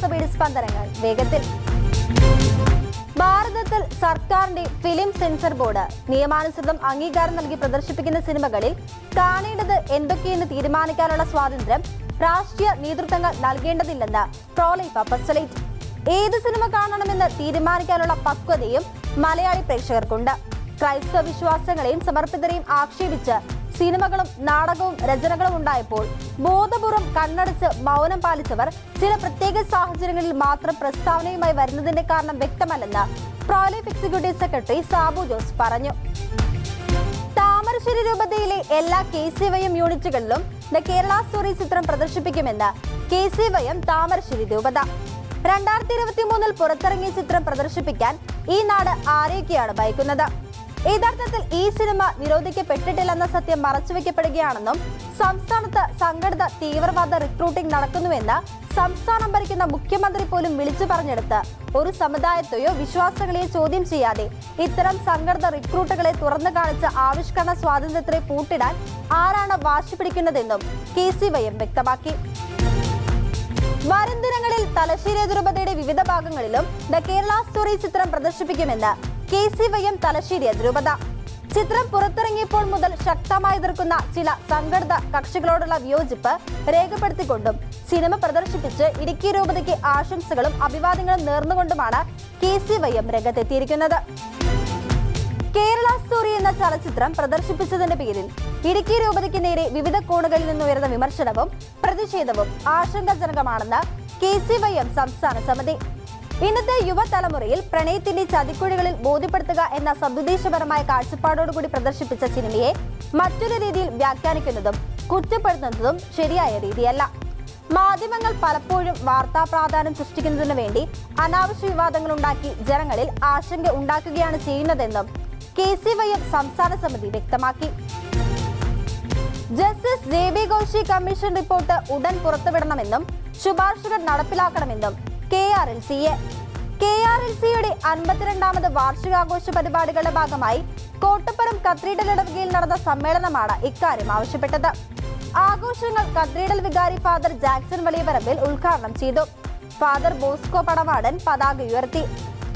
സഭാ വാർത്തകൾ ആരംഭിക്കുന്നു അറിയാം കേരള സഭയുടെ സ്പന്ദനങ്ങൾ വേഗത്തിൽ. ഭാരതത്തിൽ സർക്കാരിന്റെ ഫിലിം സെൻസർ ബോർഡ് നിയമാനുസൃതം അംഗീകാരം നൽകി പ്രദർശിപ്പിക്കുന്ന സിനിമകളിൽ കാണേണ്ടത് എന്തൊക്കെയെന്ന് തീരുമാനിക്കാനുള്ള സ്വാതന്ത്ര്യം രാഷ്ട്രീയ നേതൃത്വങ്ങൾ നൽകേണ്ടതില്ലെന്ന് പ്രോലൈഫ് അപ്പസ്റ്റലേറ്റ് ഏത് സിനിമ കാണണമെന്ന് തീരുമാനിക്കാനുള്ള പക്വതയും മലയാളി പ്രേക്ഷകർക്കുണ്ട്. ക്രൈസ്തവ വിശ്വാസങ്ങളെയും സമർപ്പിതരെയും ആക്ഷേപിച്ച് സിനിമകളും നാടകവും രചനകളും ഉണ്ടായപ്പോൾ ബോധപൂർവം കണ്ണടച്ച് മൗനം പാലിച്ചവർ ചില പ്രത്യേക സാഹചര്യങ്ങളിൽ മാത്രം പ്രസ്താവനയുമായി വരുന്നതിന്റെ കാരണം വ്യക്തമല്ലെന്ന് prolife executive secretary Sabu Jose പറഞ്ഞു. താമരശ്ശേരി രൂപതയിലെ എല്ലാ കെ സി വൈ എം യൂണിറ്റുകളിലും ദ കേരള സ്റ്റോറി ചിത്രം പ്രദർശിപ്പിക്കുമെന്ന് K C Y M Thamarassery രൂപത. രണ്ടായിരത്തി ഇരുപത്തി മൂന്നിൽ പുറത്തിറങ്ങിയ ചിത്രം പ്രദർശിപ്പിക്കാൻ ഈ നാട് ആരെയൊക്കെയാണ് ഭയക്കുന്നത്? യഥാർത്ഥത്തിൽ ഈ സിനിമ നിരോധിക്കപ്പെട്ടിട്ടില്ലെന്ന സത്യം മറച്ചുവെക്കപ്പെടുകയാണെന്നും സംസ്ഥാനത്ത് സംഘടിത തീവ്രവാദ റിക്രൂട്ടിംഗ് നടക്കുന്നുവെന്ന് സംസ്ഥാനം ഭരിക്കുന്ന മുഖ്യമന്ത്രി പോലും വിളിച്ചു പറഞ്ഞെടുത്ത് ഒരു സമുദായത്തെയോ വിശ്വാസങ്ങളെയോ ചോദ്യം ചെയ്യാതെ ഇത്തരം സംഘടിത റിക്രൂട്ടുകളെ തുറന്നു കാണിച്ച ആവിഷ്കരണ സ്വാതന്ത്ര്യത്തെ പൂട്ടിടാൻ ആരാണ് വാശി പിടിക്കുന്നതെന്നും കെ സി വൈ വ്യക്തമാക്കി. വരും ദിനങ്ങളിൽ തലശ്ശേരി ദ്രുപതയുടെ വിവിധ ഭാഗങ്ങളിലും ദ കേരള സ്റ്റോറി ചിത്രം പ്രദർശിപ്പിക്കുമെന്ന് K C Y M Thalassery അതിരൂപത. ചിത്രം പുറത്തിറങ്ങിയപ്പോൾ മുതൽ ശക്തമായി എതിർക്കുന്ന ചില സംഘടിത കക്ഷികളോടുള്ള വിയോജിപ്പ് രേഖപ്പെടുത്തിക്കൊണ്ടും സിനിമ പ്രദർശിപ്പിച്ച് ഇടുക്കി രൂപതയ്ക്ക് ആശംസകളും അഭിവാദ്യങ്ങളും നേർന്നുകൊണ്ടുമാണ് കെ സി വൈ എം രംഗത്തെത്തിയിരിക്കുന്നത്. കേരള സ്റ്റോറി എന്ന ചലച്ചിത്രം പ്രദർശിപ്പിച്ചതിന്റെ പേരിൽ ഇടുക്കി രൂപതയ്ക്ക് നേരെ വിവിധ കോണുകളിൽ നിന്നുയർന്ന വിമർശനവും പ്രതിഷേധവും ആശങ്കാജനകമാണെന്ന് കെ സി വൈ എം സംസ്ഥാന സമിതി ഇന്നത്തെ യുവതലമുറയിൽ പ്രണയത്തിന്റെ ചതിക്കുഴികളിൽ ബോധ്യപ്പെടുത്തുക എന്ന സദുദ്ദേശപരമായ കാഴ്ചപ്പാടോടുകൂടി പ്രദർശിപ്പിച്ച സിനിമയെ മറ്റൊരു രീതിയിൽ വ്യാഖ്യാനിക്കുന്നതും കുറ്റപ്പെടുത്തുന്നതും ശരിയായ രീതിയല്ല. മാധ്യമങ്ങൾ പലപ്പോഴും വാർത്താ പ്രാധാന്യം സൃഷ്ടിക്കുന്നതിനു വേണ്ടി അനാവശ്യ വിവാദങ്ങൾ ഉണ്ടാക്കി ജനങ്ങളിൽ ആശങ്ക ഉണ്ടാക്കുകയാണ് ചെയ്യുന്നതെന്നും കെ സി വൈ എം സംസ്ഥാന സമിതി വ്യക്തമാക്കി. Justice J B Koshy commission report ഉടൻ പുറത്തുവിടണമെന്നും ശുപാർശകൾ നടപ്പിലാക്കണമെന്നും കെ ആർ എൽ സിയെ. കെ ആർ എൽ സിയുടെ അൻപത്തിരണ്ടാമത് വാർഷികാഘോഷ പരിപാടികളുടെ ഭാഗമായി കോട്ടപ്പുറം കത്രീഡൽ ഇടവകയിൽ നടന്ന സമ്മേളനമാണ് ഇക്കാര്യം ആവശ്യപ്പെട്ടത്. ആഘോഷങ്ങൾ കത്രീഡൽ വികാരി ഫാദർ ജാക്സൺ വലിയപറമ്പിൽ ഉദ്ഘാടനം ചെയ്തു. ഫാദർ ബോസ്കോ പടവാടൻ പതാക ഉയർത്തി.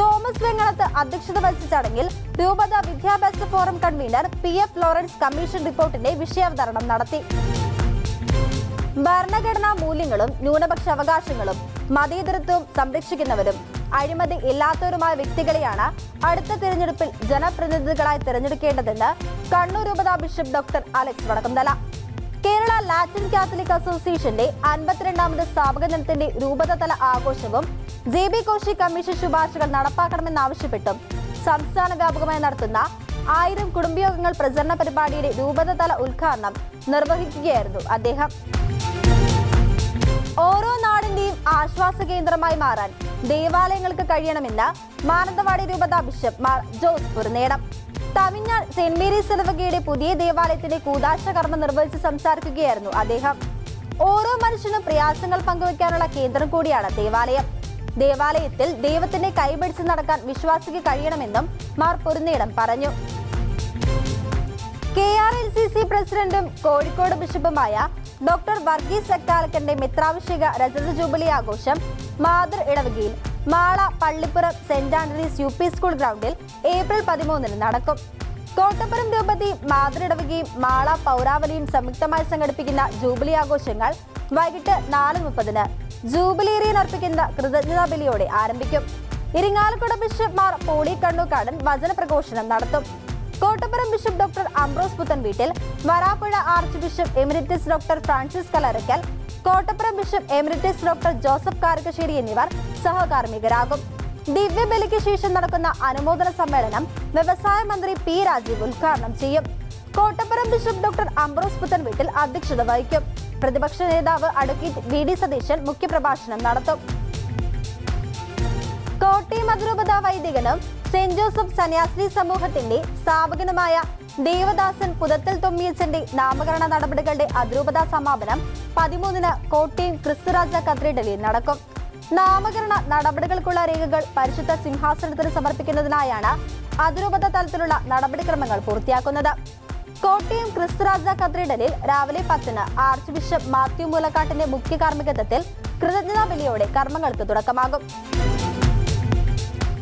തോമസ് വെങ്ങളത്ത് അധ്യക്ഷത വഹിച്ച ചടങ്ങിൽ രൂപത വിദ്യാഭ്യാസ forum convener P F Lawrence commission റിപ്പോർട്ടിന്റെ വിഷയാവതരണം നടത്തി. ഭരണഘടനാ മൂല്യങ്ങളും ന്യൂനപക്ഷ അവകാശങ്ങളും മതേതരത്വവും സംരക്ഷിക്കുന്നവരും അഴിമതി ഇല്ലാത്തവരുമായ വ്യക്തികളെയാണ് അടുത്ത തിരഞ്ഞെടുപ്പിൽ ജനപ്രതിനിധികളായി തിരഞ്ഞെടുക്കേണ്ടതെന്ന് കണ്ണൂർ രൂപതാ bishop doctor Alex Vadakkumthala. Kerala Latin Catholic അസോസിയേഷന്റെ അൻപത്തിരണ്ടാമത് സ്ഥാപക ദിനത്തിന്റെ രൂപതതല ആഘോഷവും ജെ ബി കോശി കമ്മീഷൻ ശുപാർശകൾ നടപ്പാക്കണമെന്നാവശ്യപ്പെട്ടും സംസ്ഥാന വ്യാപകമായി നടത്തുന്ന ആയിരം കുടുംബയോഗങ്ങൾ പ്രചരണ പരിപാടിയുടെ രൂപതതല ഉദ്ഘാടനം നിർവഹിക്കുകയായിരുന്നു അദ്ദേഹം. ആശ്വാസ കേന്ദ്രമായി മാറാൻ ദേവാലയങ്ങൾക്ക് കഴിയണമെന്ന് മാനന്തവാടി രൂപത bishop Mar Jose Nedam Tamil Nadu Saint Mary's സെലവകയുടെ പുതിയ ദേവാലയത്തിന്റെ കൂതാശ കർമ്മ നിർവഹിച്ച് സംസാരിക്കുകയായിരുന്നു അദ്ദേഹം. ഓരോ മനുഷ്യനും പ്രയാസങ്ങൾ പങ്കുവെക്കാനുള്ള കേന്ദ്രം കൂടിയാണ് ദേവാലയം. ദേവാലയത്തിൽ ദൈവത്തിന്റെ കൈപിടിച്ച് നടക്കാൻ വിശ്വാസിക്ക് കഴിയണമെന്നും മാർ പൊരുന്നേടം പറഞ്ഞു. K R L C C പ്രസിഡന്റും കോഴിക്കോട് ബിഷപ്പുമായ ഡോക്ടർ വർഗീസ് അക്കാലക്കന്റെ മിത്രാഭിഷേക രജത ജൂബിലി ആഘോഷം മാതൃ ഇടവകയിൽ. Mala Pallippuram Saint Antony's U P school ഗ്രൗണ്ടിൽ ഏപ്രിൽ പതിമൂന്നിന് നടക്കും. കോട്ടപ്പുറം രൂപതി മാതൃ ഇടവകയും മാള പൗരാവലിയും സംയുക്തമായി സംഘടിപ്പിക്കുന്ന ജൂബിലി ആഘോഷങ്ങൾ വൈകിട്ട് നാല് മുപ്പതിന് ജൂബിലിയറിയൻ അർപ്പിക്കുന്ന കൃതജ്ഞതാ ബലിയോടെ ആരംഭിക്കും. ഇരിങ്ങാലക്കുട ബിഷപ്പ് മാർ പോളി കണ്ണൂക്കാടൻ വചന പ്രഘോഷണം നടത്തും. Kottappuram bishop doctor Ambrose Puthenveettil Varapuzha archbishop emeritus doctor Francis Kallarakkal Kottappuram bishop emeritus doctor Joseph Karikkassery എന്നിവർ സഹകാർമ്മികരാകും. ദിവ്യബലിക്ക് ശേഷം നടക്കുന്ന അനുമോദന സമ്മേളനം വ്യവസായ മന്ത്രി പി രാജീവ് ഉദ്ഘാടനം ചെയ്യും. കോട്ടപ്പുറം ബിഷപ്പ് ഡോക്ടർ അംബ്രോസ് പുത്തൻ വീട്ടിൽ അധ്യക്ഷത വഹിക്കും. പ്രതിപക്ഷ നേതാവ് അഡ്വക്കേറ്റ് വി ഡി സതീശൻ മുഖ്യപ്രഭാഷണം നടത്തും. കോട്ടയം അതിരൂപത വൈദികനും സെന്റ് ജോസഫ് സന്യാസിനി സമൂഹത്തിന്റെ സ്ഥാപകനുമായ ദേവദാസൻ പുതത്തൽ തൊമ്മിയച്ചന്റെ നാമകരണ നടപടികളുടെ അതിരൂപതാ സമാപനം പതിമൂന്നിന് കോട്ടയം ക്രിസ്തുരാജ കത്തീഡ്രലിൽ നടക്കും. നാമകരണ നടപടികൾക്കുള്ള രേഖകൾ പരിശുദ്ധ സിംഹാസനത്തിന് സമർപ്പിക്കുന്നതിനായാണ് അതിരൂപത തലത്തിലുള്ള നടപടിക്രമങ്ങൾ പൂർത്തിയാക്കുന്നത്. കോട്ടയം ക്രിസ്തുരാജ കത്തീഡ്രലിൽ രാവിലെ പത്തിന് ആർച്ച് ബിഷപ്പ് മാത്യു മൂലക്കാട്ടിന്റെ മുഖ്യ കാർമ്മികത്വത്തിൽ കൃതജ്ഞതാ ബലിയോടെ കർമ്മങ്ങൾക്ക് തുടക്കമാകും.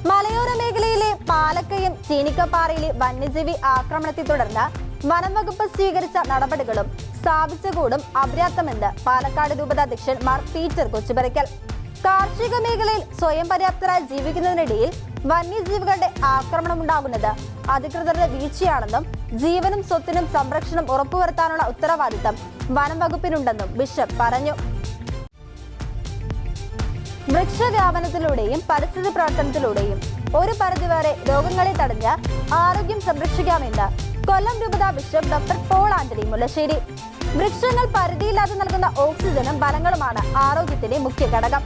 മലയോര മേഖലയിലെ പാലക്കയം ചീനിക്കപ്പാറയിലെ വന്യജീവി ആക്രമണത്തെ തുടർന്ന് വനം വകുപ്പ് സ്വീകരിച്ച നടപടികളും സ്ഥാപിച്ച കൂടും അപര്യാപ്തമെന്ന് പാലക്കാട് രൂപതാധ്യക്ഷൻ മാർ പീറ്റർ കൊച്ചുപരയ്ക്കൽ. കാർഷിക മേഖലയിൽ സ്വയം പര്യാപ്തരായി ജീവിക്കുന്നതിനിടയിൽ വന്യജീവികളുടെ ആക്രമണം ഉണ്ടാകുന്നത് അധികൃതരുടെ വീഴ്ചയാണെന്നും ജീവനും സ്വത്തിനും സംരക്ഷണം ഉറപ്പുവരുത്താനുള്ള ഉത്തരവാദിത്തം വനം വകുപ്പിനുണ്ടെന്നും ബിഷപ്പ് പറഞ്ഞു. വൃക്ഷവ്യാപനത്തിലൂടെയും പരിസ്ഥിതി പ്രവർത്തനത്തിലൂടെയും ഒരു പരിധിവരെ രോഗങ്ങളെ തടഞ്ഞ് ആരോഗ്യം സംരക്ഷിക്കാമെന്ന് കൊല്ലം രൂപത bishop doctor Paul Antony Mullassery. വൃക്ഷങ്ങൾ പരിധിയില്ലാതെ നൽകുന്ന ഓക്സിജനും ബലങ്ങളുമാണ് ആരോഗ്യത്തിന്റെ മുഖ്യ ഘടകം.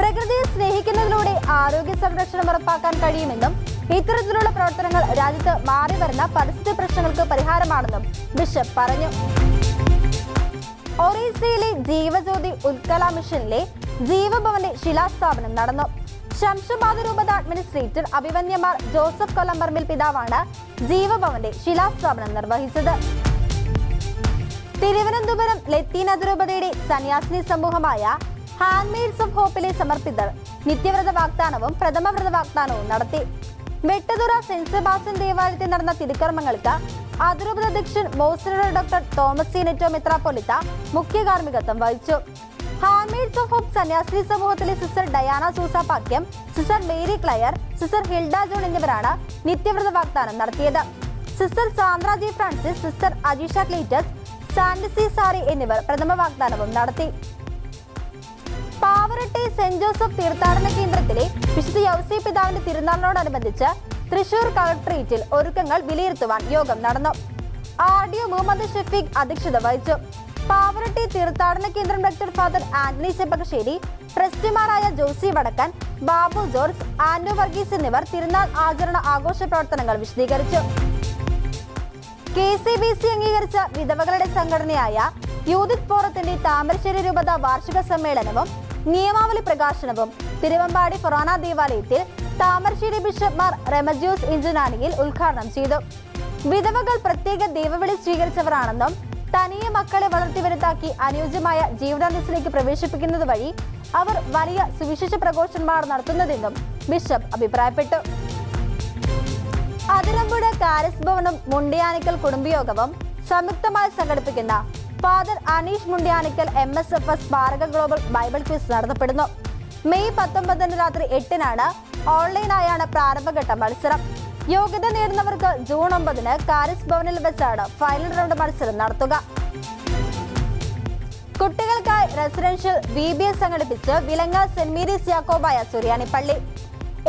പ്രകൃതിയെ സ്നേഹിക്കുന്നതിലൂടെ ആരോഗ്യ സംരക്ഷണം ഉറപ്പാക്കാൻ കഴിയുമെന്നും ഇത്തരത്തിലുള്ള പ്രവർത്തനങ്ങൾ രാജ്യത്ത് മാറി വരുന്ന പരിസ്ഥിതി പ്രശ്നങ്ങൾക്ക് പരിഹാരമാണെന്നും ബിഷപ്പ് പറഞ്ഞു. ഒറീസയിലെ ജീവജ്യോതി ഉത്കല മിഷനിലെ ജീവഭവന്റെ ശിലാസ്ഥാപനം നടന്നു. ശംഷബാദ് രൂപത അഡ്മിനിസ്ട്രേറ്റർ അഭിമന്യമാർ ജോസഫ് കൊലംബർമിൽ പിതാവാണ് ജീവഭവന്റെ ശിലാസ്ഥാപനം നിർവഹിച്ചത്. തിരുവനന്തപുരം ലത്തീൻ അതിരൂപതയുടെ സന്യാസിനി സമൂഹമായ ഹാൻഡ്മെയ്ഡ്സ് ഓഫ് ഹോപ്പിലെ സമർപ്പിതർ നിത്യവ്രത വാഗ്ദാനവും പ്രഥമവ്രത വാഗ്ദാനവും നടത്തി. വെട്ടതുറ സെന്റ് സെബാസ്റ്റ്യൻ ദേവാലയത്തിൽ നടന്ന തിരുക്കർമ്മങ്ങൾക്ക് അതിരൂപത അധ്യക്ഷൻ monsignor doctor Thomas C Netto മെത്രാപ്പൊലിത്ത മുഖ്യ കാർമ്മികത്വം വഹിച്ചു. ഹാൻഡ്മെയ്ഡ്സ് ഓഫ് ഹോപ്പ് സന്യാസിനി സമൂഹത്തിലെ sister Diana Soosa Pakiam sister Mary Clare sister Hilda John എന്നിവരാണ് നിത്യവ്രത വാഗ്ദാനം നടത്തിയത്. Sister Sandra G Francis sister Ajisha Cletus സാൻഡിസി സാറി എന്നിവർ പ്രഥമ വാഗ്ദാനവും നടത്തി. പാവറട്ടെ സെന്റ് ജോസഫ് തീർത്ഥാടന കേന്ദ്രത്തിലെ വിശുദ്ധ യൗസി പിതാവിന്റെ തിരുനാളിനോടനുബന്ധിച്ച് തൃശൂർ കളക്ട്രേറ്റിൽ ഒരുക്കങ്ങൾ വിലയിരുത്തുവാൻ യോഗം നടന്നു. R D O Muhammad Shafeeq അധ്യക്ഷത വഹിച്ചു. പാവറട്ടി തീർത്ഥാടന കേന്ദ്രം ഡോക്ടർ ഫാദർ ആന്റണി ചെപ്പകശ്ശേരി ട്രസ്റ്റിമാരായ ജോസി വടക്കൻ ബാബു ജോർജ് ആൻഡോ വർഗീസ് എന്നിവർ തിരുനാൾ ആചരണ ആഘോഷ പ്രവർത്തനങ്ങൾ വിശദീകരിച്ചു. കെ സി ബി സി അംഗീകരിച്ച വിധവകളുടെ സംഘടനയായ യൂതിത് ഫോറത്തിന്റെ താമരശ്ശേരി രൂപത വാർഷിക സമ്മേളനവും നിയമാവലി പ്രകാശനവും തിരുവമ്പാടി ഫൊറാന ദേവാലയത്തിൽ താമരശ്ശേരി ബിഷപ്പ് മാർ റെമജ്യൂസ് ഇഞ്ചനാനിയിൽ ഉദ്ഘാടനം ചെയ്തു. വിധവകൾ പ്രത്യേക ദൈവവിളി സ്വീകരിച്ചവരാണെന്നും തനിയെ മക്കളെ വളർത്തി വലുതാക്കി അനുയോജ്യമായ ജീവിതാന്തസ്സിലേക്ക് പ്രവേശിപ്പിക്കുന്നത് വഴി അവർ വലിയ സുവിശേഷ പ്രഘോഷന്മാർ നടത്തുന്നതെന്നും ബിഷപ്പ് അഭിപ്രായപ്പെട്ടു. അതിരമ്പുഴ കാരസ് ഭവനും മുണ്ടിയാനിക്കൽ കുടുംബയോഗവും സംയുക്തമായി സംഘടിപ്പിക്കുന്ന father Aneesh Mundiyanickal M S F S സ്മാരക ഗ്ലോബൽ ബൈബിൾ ക്വിസ് നടത്തപ്പെടുന്നു. മെയ് പത്തൊമ്പതിന് രാത്രി എട്ടിനാണ് ഓൺലൈനായാണ് പ്രാരംഭഘട്ട മത്സരം. യോഗ്യത നേടുന്നവർക്ക് ജൂൺ ഒമ്പതിന് കാരിസ് ഭവനിൽ വെച്ചാണ് ഫൈനൽ റൗണ്ട് മത്സരം നടത്തുക. കുട്ടികൾക്കായി റെസിഡൻഷ്യൽ വി ബി എസ് സംഘടിപ്പിച്ച് വിലങ്ങ സെന്റ് മേരീസ് യാക്കോബായ സുറിയാനിപ്പള്ളി.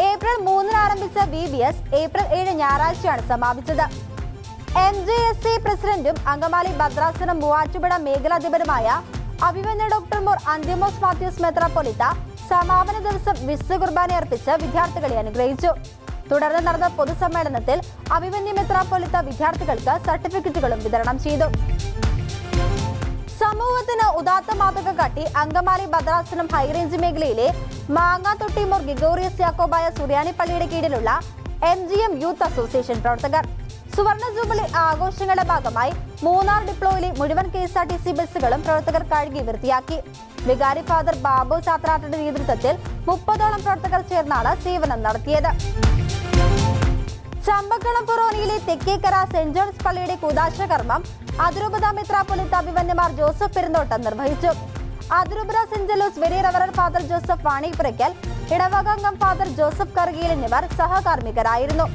ഏപ്രിൽ മൂന്നിന് ആരംഭിച്ച വി ബി എസ് ഏപ്രിൽ ഏഴ് ഞായറാഴ്ചയാണ് സമാപിച്ചത്. എം ജെ എസ് സി പ്രസിഡന്റും അങ്കമാലി ഭദ്രാസനം മൂവാറ്റുപുഴ മേഖലാധിപരുമായ അഭിമന്യ ഡോക്ടർ മോർ അന്തിമോസ് മാത്യൂസ് മെത്രാപ്പൊലിത്ത സമാപന ദിവസം വിശ്വ കുർബാന അർപ്പിച്ച് വിദ്യാർത്ഥികളെ അനുഗ്രഹിച്ചു. തുടർന്ന് നടന്ന പൊതുസമ്മേളനത്തിൽ അഭിമന്യ മെത്രാപ്പൊലിത്ത വിദ്യാർത്ഥികൾക്ക് സർട്ടിഫിക്കറ്റുകളും വിതരണം ചെയ്തു. സമൂഹത്തിന് ഉദാത്ത മാതൃക കാട്ടി അങ്കമാലി ഭദ്രാസനം ഹൈറേഞ്ച് മേഖലയിലെ മാങ്ങാത്തൊട്ടിമൂർ ഗിഗോറിയസ് യാക്കോബായ സുറിയാനി പള്ളിയുടെ കീഴിലുള്ള M G M youth association പ്രവർത്തകർ. സുവർണ ജൂബിലി ആഘോഷങ്ങളുടെ ഭാഗമായി മൂന്നാർ ഡിപ്ലോയിലെ മുഴുവൻ K S R T C ബസ്സുകളും പ്രവർത്തകർ കഴുകി വൃത്തിയാക്കി. വികാരി ഫാദർ ബാബു ചാത്രാട്ടയുടെ നേതൃത്വത്തിൽ മുപ്പതോളം പ്രവർത്തകർ ചേർന്നാണ് സേവനം നടത്തിയത്. ചമ്പക്കുളം ഫൊറോനിയിലെ തെക്കേക്കര സെന്റ് ജോൺസ് പള്ളിയുടെ കൂതാശ കർമ്മം അതിരൂപത മെത്രാപ്പൊലിത്ത അഭിമന്യമാർ ജോസഫ് പെരുന്തോട്ടം നിർവഹിച്ചു. അതിരൂപത സെന്റ് ജലൂസ് വെരി റവറർ ഫാദർ ജോസഫ് വാണിപ്പുരയ്ക്കൽ ഇടവകംഗം ഫാദർ ജോസഫ് കർഗീൽ എന്നിവർ സഹകാർമ്മികരായിരുന്നു.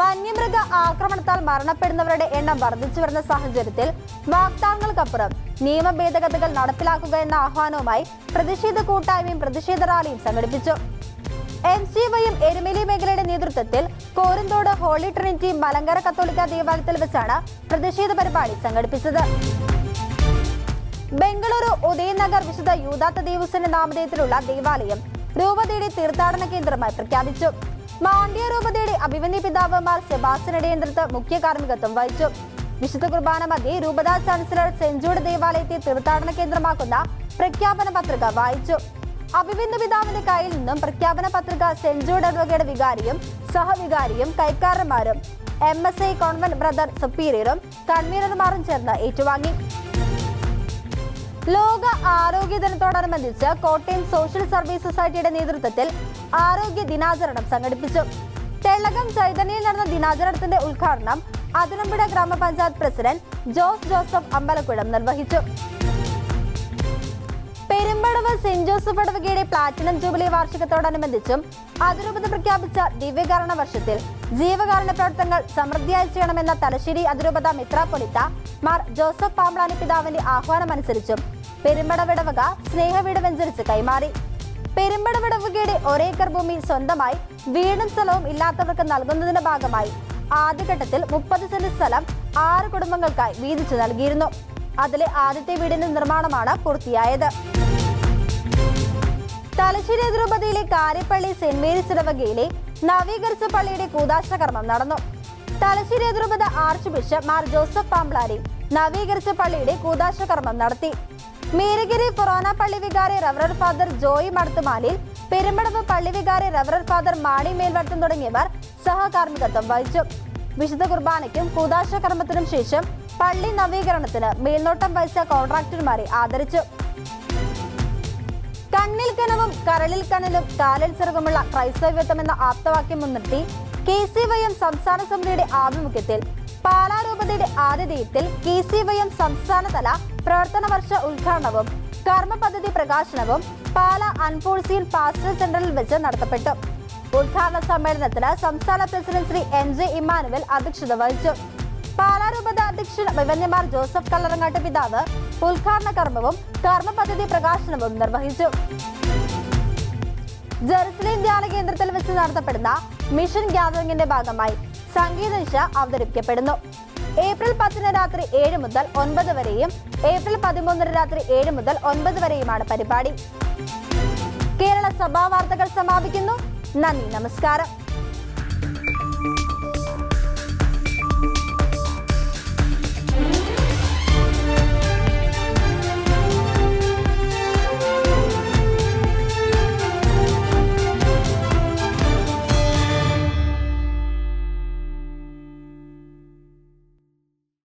വന്യമൃഗ ആക്രമണത്താൽ മരണപ്പെടുന്നവരുടെ എണ്ണം വർദ്ധിച്ചു വരുന്ന സാഹചര്യത്തിൽ വാഗ്ദാനങ്ങൾക്കപ്പുറം നിയമ ഭേദഗതികൾ നടപ്പിലാക്കുക എന്ന ആഹ്വാനവുമായി പ്രതിഷേധ കൂട്ടായ്മയും പ്രതിഷേധ റാലിയും സംഘടിപ്പിച്ചു. എം സി വൈയും എരുമേലി മേഖലയുടെ നേതൃത്വത്തിൽ കോരന്തോട് ഹോളി ട്രിനിറ്റി മലങ്കര കത്തോലിക്ക ദേവാലയത്തിൽ വെച്ചാണ് പ്രതിഷേധ പരിപാടി സംഘടിപ്പിച്ചത്. ബംഗളൂരു ഉദയനഗർ വിശുദ്ധ യൂദാത്ത ദേവസ്വന്റെ നാമധേയത്തിലുള്ള ദേവാലയം രൂപതയുടെ തീർത്ഥാടന കേന്ദ്രമായി പ്രഖ്യാപിച്ചു. മാണ്ഡ്യ രൂപതയുടെ അഭിമന്യ പിതാവ് മാർ നേതൃത്വം മുഖ്യ കാർമ്മികത്വം വഹിച്ചു. വിശുദ്ധ കുർബാന മധ്യേ രൂപത ചാൻസലർ സെഞ്ചൂട് ദേവാലയത്തെ തീർത്ഥാടന കേന്ദ്രമാക്കുന്ന പ്രഖ്യാപന പത്രിക വായിച്ചു. അഭിമന്യ പിതാവിന്റെ കയ്യിൽ നിന്നും പ്രഖ്യാപന പത്രിക സെന്റ് അഡ്വക്കേറ്റ് വികാരിയും സഹവികാരിയും കൈക്കാരന്മാരും M S I convent brother സുപ്പീരിയറും കൺവീനർമാരും ചേർന്ന് ഏറ്റുവാങ്ങി. ലോക ആരോഗ്യ ദിനത്തോടനുബന്ധിച്ച് കോട്ടയം സോഷ്യൽ സർവീസ് സൊസൈറ്റിയുടെ നേതൃത്വത്തിൽ ആരോഗ്യ ദിനാചരണം സംഘടിപ്പിച്ചു. തെളകം ചൈതന്യയിൽ നടന്ന ദിനാചരണത്തിന്റെ ഉദ്ഘാടനം അതിരമ്പുഴ ഗ്രാമപഞ്ചായത്ത് പ്രസിഡന്റ് ജോസ് ജോസഫ് അമ്പലക്കുളം നിർവഹിച്ചു. പെരുമ്പടവ് സെന്റ് ജോസഫ് ഇടവകയുടെ പ്ലാറ്റിനം ജൂബിലി വാർഷികത്തോടനുബന്ധിച്ചും അതിരൂപത പ്രഖ്യാപിച്ച ദിവ്യകാരണ വർഷത്തിൽ ജീവകാരണ പ്രവർത്തനങ്ങൾ സമൃദ്ധിയായി ചെയ്യണമെന്ന തലശ്ശേരി അതിരൂപത മിത്രാപൊലിത്ത മാർ ജോസഫ് പാമ്പ്ലാനി പിതാവിന്റെ ആഹ്വാനമനുസരിച്ചും പെരുമ്പടവിടവക സ്നേഹവീട് വെഞ്ചരിച്ച് കൈമാറി. പെരുമ്പടവിടവകയുടെ ഒരേക്കർ ഭൂമി സ്വന്തമായി വീടും സ്ഥലവും ഇല്ലാത്തവർക്ക് നൽകുന്നതിന്റെ ഭാഗമായി ആദ്യഘട്ടത്തിൽ മുപ്പത് സെന്റ് സ്ഥലം ആറ് കുടുംബങ്ങൾക്കായി വീതിച്ചു നൽകിയിരുന്നു. അതിലെ ആദ്യത്തെ വീടിന്റെ നിർമ്മാണമാണ് പൂർത്തിയായത്. തലശ്ശേരി അതിരൂപതയിലെ കാരിപ്പള്ളി സെന്റ് മേരീസ് ഇടവകയിലെ നവീകരിച്ച പള്ളിയുടെ കൂതാശ കർമ്മം നടന്നു. തലശ്ശേരി അതിരൂപത archbishop Mar Joseph Pamplany നവീകരിച്ച പള്ളിയുടെ കൂതാശ കർമ്മം നടത്തി. മീരഗിരി ഫൊറോന പള്ളി വികാരി റവറർ ഫാദർ ജോയി മടത്തുമാലിൽ പെരുമ്പടവ് പള്ളി വികാരി റവറർ ഫാദർ മാണി മേൽവട്ടം തുടങ്ങിയവർ സഹകാർമ്മികത്വം വഹിച്ചു. വിശുദ്ധ കുർബാനയ്ക്കും കൂതാശ കർമ്മത്തിനും ശേഷം പള്ളി നവീകരണത്തിന് മേൽനോട്ടം വഹിച്ച കോൺട്രാക്ടർമാരെ ആദരിച്ചു. കണ്ണിൽ കനവും കരളിൽ കനലും കാലിൽ ചെറുകുമുള്ള ക്രൈസ്തവ്യത്വം എന്ന ആപ്തവാക്യം മുൻനിർത്തി കെ സി വൈ എം സംസ്ഥാന സമിതിയുടെ ആഭിമുഖ്യത്തിൽ പാലാരൂപതയുടെ ആതിഥേയത്തിൽ കെ സി വൈ എം സംസ്ഥാനതല പ്രവർത്തന വർഷ ഉദ്ഘാടനവും കർമ്മ പദ്ധതി പ്രകാശനവും പാലാ അൻപോൾസിയിൽ പാസ്റ്റൽ സെന്ററിൽ വെച്ച് നടത്തപ്പെട്ടു. ഉദ്ഘാടന സമ്മേളനത്തിന് സംസ്ഥാന president Shri N J Emmanuel അധ്യക്ഷത വഹിച്ചു. പാലാരൂപത അധ്യക്ഷൻ വിവന്യമാർ ജോസഫ് കല്ലറങ്ങാട്ട് പിതാവ് ഉദ്ഘാടന കർമ്മവും കർമ്മ പദ്ധതി പ്രകാശനവും നിർവഹിച്ചു. ജെറുസലേം ധ്യാന കേന്ദ്രത്തിൽ വെച്ച് നടത്തപ്പെടുന്ന മിഷൻ ഗ്യാതറിംഗിന്റെ ഭാഗമായി സംഗീത നിശ അവതരിപ്പിക്കപ്പെടുന്നു. ഏപ്രിൽ പത്തിന് രാത്രി ഏഴ് മുതൽ ഒൻപത് വരെയും ഏപ്രിൽ പതിമൂന്നിന് രാത്രി ഏഴ് മുതൽ ഒൻപത് വരെയുമാണ് പരിപാടി. കേരള സഭാ വാർത്തകൾ സമാപിക്കുന്നു. നന്ദി നമസ്കാരം